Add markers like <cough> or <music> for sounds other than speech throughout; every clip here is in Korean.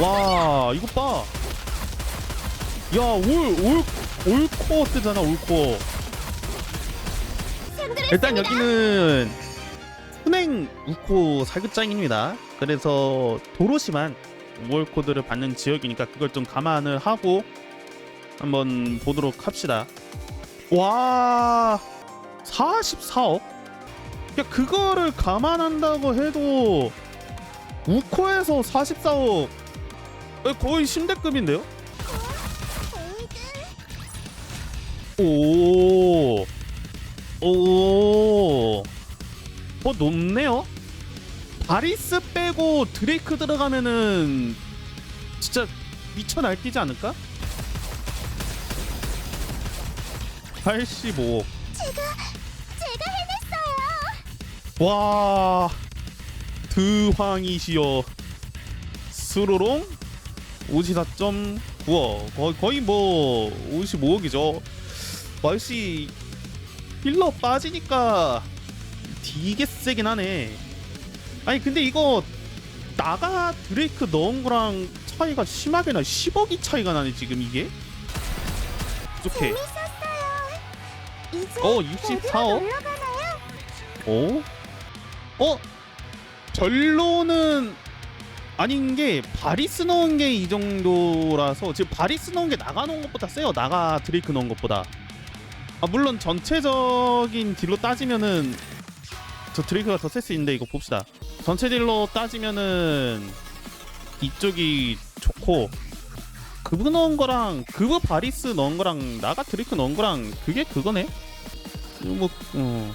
와 이거 봐. 야올올 올코어 뜨잖아 올코어. 일단 여기는 순행 우코 사격장입니다. 그래서 도로시만 우월 코드를 받는 지역이니까 그걸 좀 감안을 하고 한번 보도록 합시다. 와 44억? 야 그거를 감안한다고 해도 우코에서 44억 거의 신대급인데요? 오, 오, 어 높네요. 바리스 빼고 드레이크 들어가면은 진짜 미쳐 날뛰지 않을까? 85억. 제가 해냈어요. 와 드황이시여 수로롱 54.9억 거의, 거의 뭐 55억이죠 역시 힐러 빠지니까 되게 세긴 하네 아니 근데 이거 나가 드레이크 넣은 거랑 차이가 심하게 나 10억이 차이가 나네 지금 이게. 이제 어, 어디로 64억? 놀러 가나요? 어? 어? 별로는 아닌 게 바리스 넣은 게 이 정도라서 지금 바리스 넣은 게 나가 넣은 것보다 세요. 나가 드레이크 넣은 것보다. 아 물론 전체적인 딜로 따지면은 저 드레이크가 더 셀 수 있는데 이거 봅시다. 전체 딜로 따지면은 이쪽이 좋고 그브 넣은 거랑 그브 바리스 넣은 거랑 나가 드레이크 넣은 거랑 그게 그거네. 뭐 어.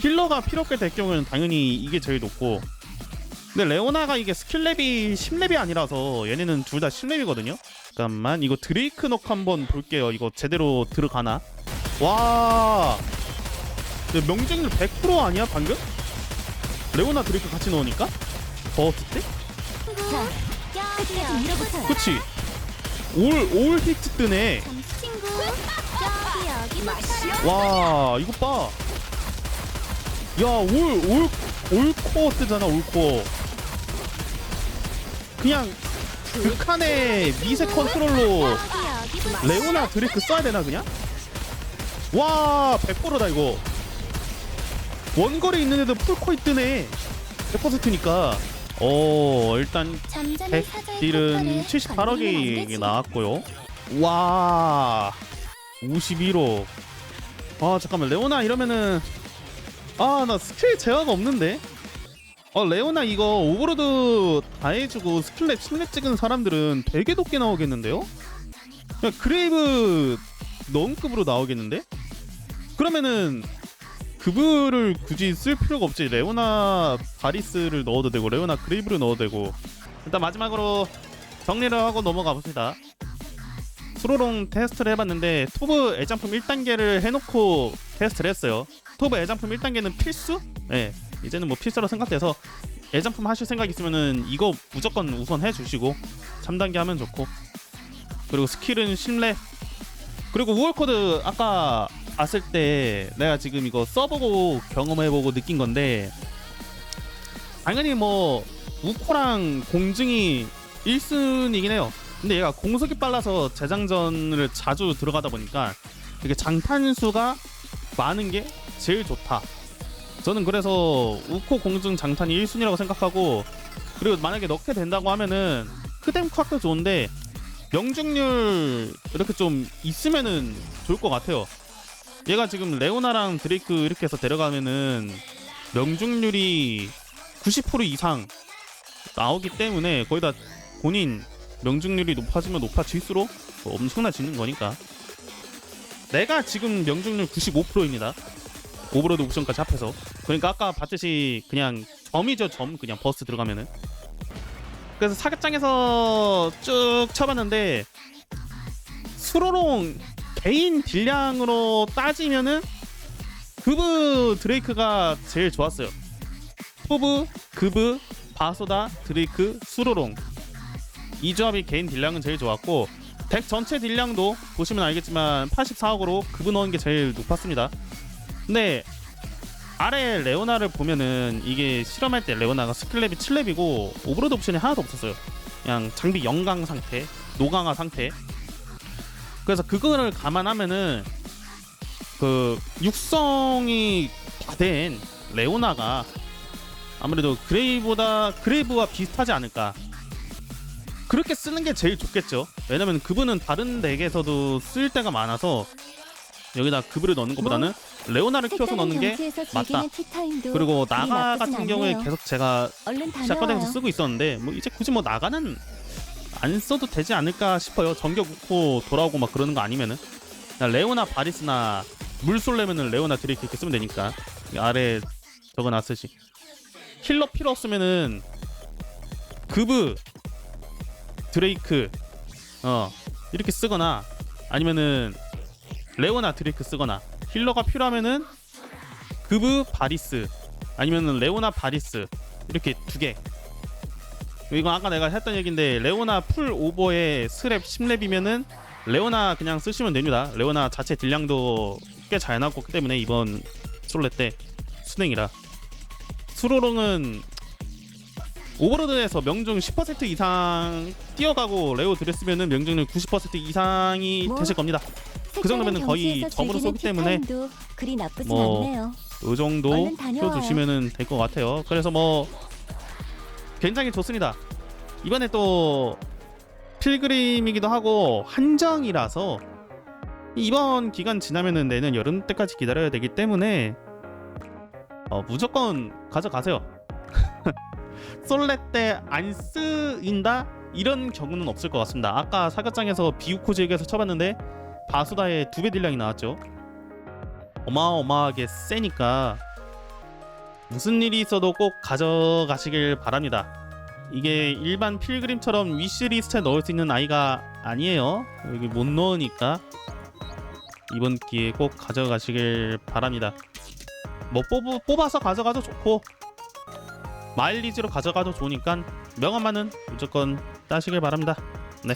힐러가 필요 없게 될 경우에는 당연히 이게 제일 높고 근데 레오나가 이게 스킬랩이 10렙이 아니라서 얘네는 둘 다 10렙이거든요 잠깐만 이거 드레이크 넣고 한번 볼게요 이거 제대로 들어가나 와 명중률 100% 아니야 방금? 레오나 드레이크 같이 넣으니까? 버스 때? 그치 올, 올 히트 뜨네. 와 이거 봐. 야올 올 올 코어 뜨잖아 올코어. 그냥 극한의 미세 컨트롤로. 레오나 드레이크 써야 되나 그냥? 와 100%다 이거. 원거리 있는 애도 풀코이 뜨네. 100%니까. 어 일단 잠자는 사자의 딜은 콧발을 78억이 건드리면 안 되지. 나왔고요. 와, 51억. 아 잠깐만 레오나 이러면은 아 나 스킬 제어가 없는데. 어 레오나 이거 오버로드 다 해주고 스킬랩 10렙 찍은 사람들은 되게 높게 나오겠는데요? 야, 그레이브 넌급으로 나오겠는데? 그러면은 그브를 굳이 쓸 필요가 없지 레오나 바리스를 넣어도 되고 레오나 그레이브를 넣어도 되고 일단 마지막으로 정리를 하고 넘어가 봅시다 수로롱 테스트를 해봤는데 토브 애장품 1단계를 해놓고 테스트를 했어요. 토브 애장품 1단계는 필수? 네 이제는 뭐 필수로 생각돼서 애장품 하실 생각 있으면은 이거 무조건 우선 해주시고 3단계 하면 좋고. 그리고 스킬은 신뢰 그리고 우월코드 아까 왔을 때 내가 지금 이거 써보고 경험해보고 느낀 건데 당연히 뭐 우코랑 공증이 1순위긴 해요 근데 얘가 공속이 빨라서 재장전을 자주 들어가다 보니까 이게 장탄수가 많은 게 제일 좋다 저는 그래서 우코 공증 장탄이 1순위라고 생각하고 그리고 만약에 넣게 된다고 하면은 크뎀 콱도 좋은데 명중률 이렇게 좀 있으면은 좋을 것 같아요. 얘가 지금 레오나랑 드레이크 이렇게 해서 데려가면은 명중률이 90% 이상 나오기 때문에 거의 다 본인 명중률이 높아지면 높아질수록 뭐 엄청나지는 거니까. 내가 지금 명중률 95%입니다. 오버로드 옵션까지 합해서. 그러니까 아까 봤듯이 그냥 점이죠 점 그냥 버스 들어가면은. 그래서 사격장에서 쭉 쳐봤는데 수로롱 개인 딜량으로 따지면은 그브 드레이크가 제일 좋았어요. 포브, 그브, 바소다, 드레이크, 수로롱 이 조합이 개인 딜량은 제일 좋았고 덱 전체 딜량도 보시면 알겠지만 84억으로 그브 넣은 게 제일 높았습니다. 근데 아래 레오나를 보면은 이게 실험할 때 레오나가 스킬랩이 7렙이고 오브로드 옵션이 하나도 없었어요. 그냥 장비 영강 상태, 노강화 상태. 그래서 그거를 감안하면은 그 육성이 다 된 레오나가 아무래도 그레이보다 그레이브와 비슷하지 않을까. 그렇게 쓰는 게 제일 좋겠죠. 왜냐면 그분은 다른 덱에서도 쓸 때가 많아서 여기다 그분을 넣는 것보다는 레오나를 키워서 넣는 게 맞다. 그리고 나가 같은 경우에 계속 제가 다녀와요. 쓰고 있었는데 뭐 이제 굳이 뭐 나가는 안 써도 되지 않을까 싶어요. 전격 놓고 돌아오고 막 그러는 거 아니면은 레오나 바리스나 물 쏠려면은 레오나 드레이크 이렇게 쓰면 되니까 이 아래 적어놨으시 힐러 필요 없으면은 그브 드레이크 어 이렇게 쓰거나 아니면은 레오나 드레이크 쓰거나 힐러가 필요하면은 그브 바리스 아니면은 레오나 바리스 이렇게 두 개 이거 아까 내가 했던 얘기인데 레오나 풀 오버에 스랩 10렙이면은 레오나 그냥 쓰시면 됩니다. 레오나 자체 딜량도 꽤 잘 나왔기 때문에 이번 솔레 때 순행이라 수로롱은 오버로드에서 명중 10% 이상 뛰어가고 레오 드렸으면은 명중률 90% 이상이 뭐? 되실 겁니다. 그 정도면은 거의 점으로 쏘기 때문에 뭐. 이 정도. 키워주시면은 될것 같아요. 그래서 뭐 굉장히 좋습니다. 이번에 또 필그림이기도 하고 한정이라서 이번 기간 지나면은 내년 여름 때까지 기다려야 되기 때문에 어, 무조건 가져가세요. <laughs> 솔레 때 안 쓰인다 이런 경우는 없을 것 같습니다. 아까 사격장에서 비우코지에게서 쳐봤는데 바수다의 두 배 딜량이 나왔죠. 어마어마하게 세니까 무슨 일이 있어도 꼭 가져가시길 바랍니다. 이게 일반 필그림처럼 위시리스트에 넣을 수 있는 아이가 아니에요. 여기 못 넣으니까 이번 기회에 꼭 가져가시길 바랍니다. 뭐 뽑, 뽑아서 가져가도 좋고 마일리지로 가져가도 좋으니까 명함만은 무조건 따시길 바랍니다. 네.